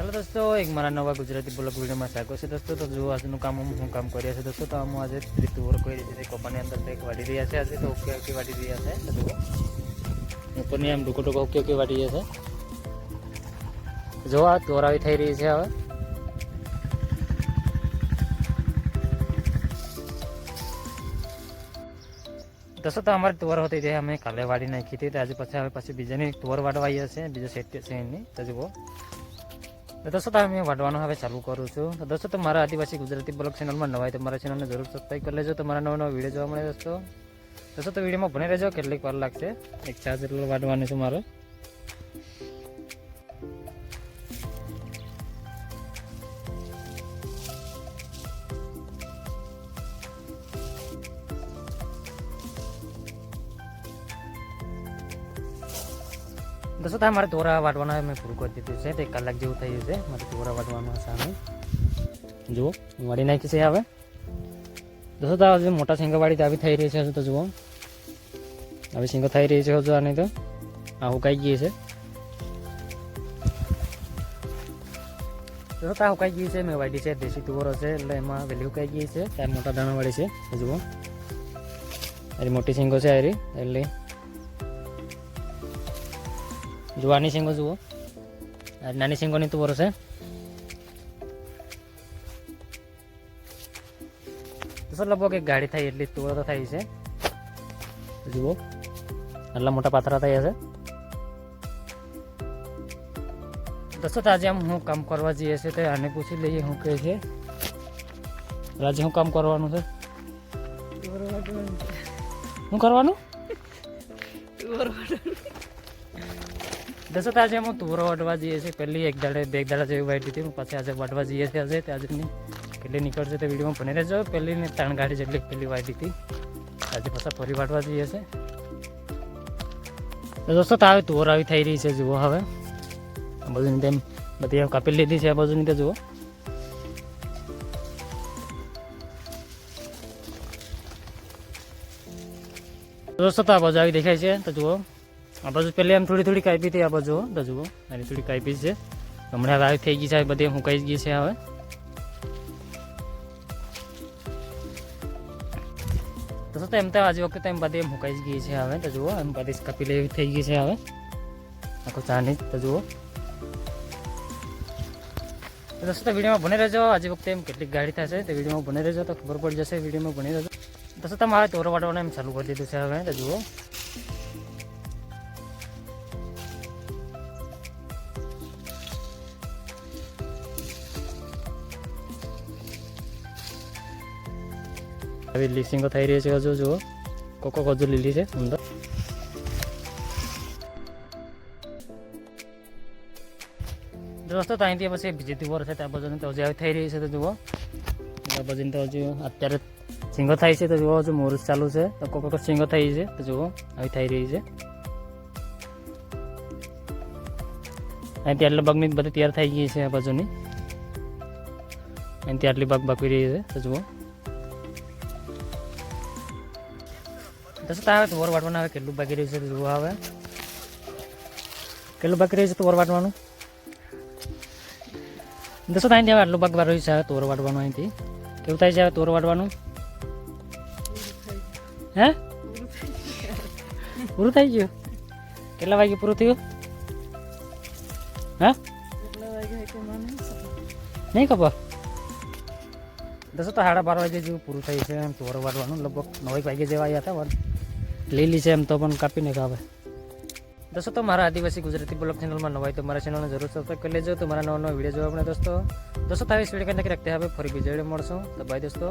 ચાલો દોસ્તો, એક મારા નવા ગુજરાતી બ્લોગ વિડીયોમાં સ્વાગત છે દોસ્તો. તો જો આજનું કામ હું કામ કરી છે દોસ્તો, તો આમ આજે ત્રીતું વર્ક કરી છે કપાની અંદર એક વાડી રહ્યા છે આજે, તો ઓકે ઓકે વાડી રહ્યા છે. તો ઉપરની આમ ડુકો ટૂંકો ઓકે ઓકે વાડી રહ્યા છે. જો આ તોરાવી થઈ રહી છે હવે. દોસ્તો, તો અમારી તોર હતી તે અમે કાલે વાડી નાખી હતી આજે પછી હવે પછી બીજાની તોર વાડવા આવ્યા છે બીજો સેટ છે એની તો જુઓ. તો દોસ્તો, તો અમે વાડવાનું હવે ચાલુ કરું છું. તો દોસ્તો, તો મારા આદિવાસી ગુજરાતી બ્લોગ ચેનલમાં નવા હોય તો મારા ચેનલને જરૂર સબસ્ક્રાઈબ કરી લેજો. તમારા મારા નવા નવા વીડિયો જોવા મળે દોસ્તો. દોસ્તો, તો વિડીયોમાં ભણી રહેજો. કેટલીક વાર લાગશે. એક ચાર જેટલું વાડવાનું છે મારે. દોસ્તો થાય મારે ધોરા વાટવાના મેં પૂરું કરી દીધું છે. તે એક કલાક જેવું થયું છે. મારે ધોરા વાટવાનું સામે જુઓ, વાળી નાખી છે હવે. દોસ્તો તો હજુ મોટા સિંગવાડી આવી થઈ રહી છે હજુ તો જુઓ. આવી શીંગો થઈ રહી છે હજુ આની તો. આ હુકાઈ ગઈ છે. દોસ્તો તા હુકાઈ ગઈ છે. મેં વાડી છે, દેશી તુવરો છે. એટલે એમાં વેલી હુકાઈ ગઈ છે. ત્યાં મોટા દાણાવાળી છે. જુઓ. આરી મોટી શીંગો છે આરી. એટલે જુવાની શીંગો જુઓ. નાની શીંગોની તુવર છે. તો લગભગ એક ગાડી થાય એટલી તુવર તો થાય છે. જુઓ આટલા મોટા પાથરા થયા છે. દોસ્તો આજે આમ હું કામ કરવા જઈએ છે તો આને પૂછી લઈએ શું કહે છે. આજે શું કામ કરવાનું છે? શું કરવાનું? દસો આજે હું તુરો વાટવા જઈએ છીએ. પહેલી એક દાડે, બે દાડા જેવી વાટી હતી. પછી આજે વાટવા જઈએ છીએ આજે. તે આજની કેટલી નીકળશે તે વિડીયોમાં ભણી રહેજો. પહેલી ને ત્રણ ગાડી જેટલી પહેલી વાઈટ હતી. આજે પાછા ફરી વાટવા જઈએ છીએ. દોસ્તો, તો આવી તુવર આવી થઈ રહી છે, જુઓ હવે. બાજુની તેમ બધી કાપી લીધી છે આ બાજુની તે, જુઓ. દોસ્તો, તો આ બાજુ આવી દેખાય છે. તો જુઓ. આ બાજુ પહેલાં એમ થોડી થોડી કાપી હતી આ બાજુ તો એની થોડી કાપી છે. હમણાં હવે આવી થઈ ગઈ છે બધી હુંકાઈ ગઈ છે હવે. તો શું એમ તો આજે વખતે એમ બધી એમ હુકાઈ ગઈ છે હવે તો જુઓ એમ બધી કાપી લેવી થઈ ગઈ છે હવે. આખું ચાની તો જુઓ તો દોસ્તો, તો વિડીયોમાં ભણી રહેજો. આજે વખતે એમ કેટલીક ગાડી થશે, તે વિડીયોમાં ભણી રહેજો. તો ખબર પડી જશે, વિડીયોમાં ભણી રહેજો. દોસ્તો તમારે તોરવાડવાનું એમ ચાલુ કરી દીધું છે હવે તો જુઓ આવી લીસિંગો થઈ રહી છે હજુ, જુઓ. કોકો હજુ લીલી છે, અંદર. દોસ્તો તો અહીંથી પછી બીજી દિવસ છે, ત્યાં બાજુની તો હજી આવી થઈ રહી છે, તો જુઓ. ત્યાં બાજુની તો હજુ અત્યારે સિંગો થાય છે, તો જુઓ, હજુ મોરસ ચાલુ છે, તો કોકો સિંગો થઈ છે, તો જુઓ, આવી થઈ રહી છે. અહીંથી આટલી બગની બધી તૈયાર થઈ ગઈ છે, આ બાજુની. અહીંથી આટલી બગ બકવી રહી છે, તો જુઓ. દસ આવે તો વર વાટવાનું આવે કેટલું બાકી રહ્યું છે તો જુઓ હવે. કેટલું બાકી રહ્યું છે તો વર વાટવાનું દસો અહીંથી હવે આટલું ભાગ રહ્યું છે તોર વાટવાનું અહીંથી. કેવું થાય છે તોર વાટવાનું હે? પૂરું થઈ ગયું? કેટલા વાગે પૂરું થયું? હા? નહીં ખબર? દસો તો સાડા બાર વાગે જેવું પૂરું થઈ છે એમ તોર વાટવાનું લગભગ નવ એક વાગે જેવા આવ્યા હતા લીલી છે એમ તો પણ કાપીને ખાવે દોસ્તો, તો મારા આદિવાસી ગુજરાતી બ્લોગ ચેનલમાં નવાય તો મારા ચેનલને જરૂર સબસ્ક્રાઈબ કરી લેજો. તો મારા નવા નવા વીડિયો જોવા આપણે દોસ્તો. દોસ્તો આવી વીડિયો કંઈક રખતે હવે ફરી બીજા વીડિયો મળશું. તો બાય દોસ્તો.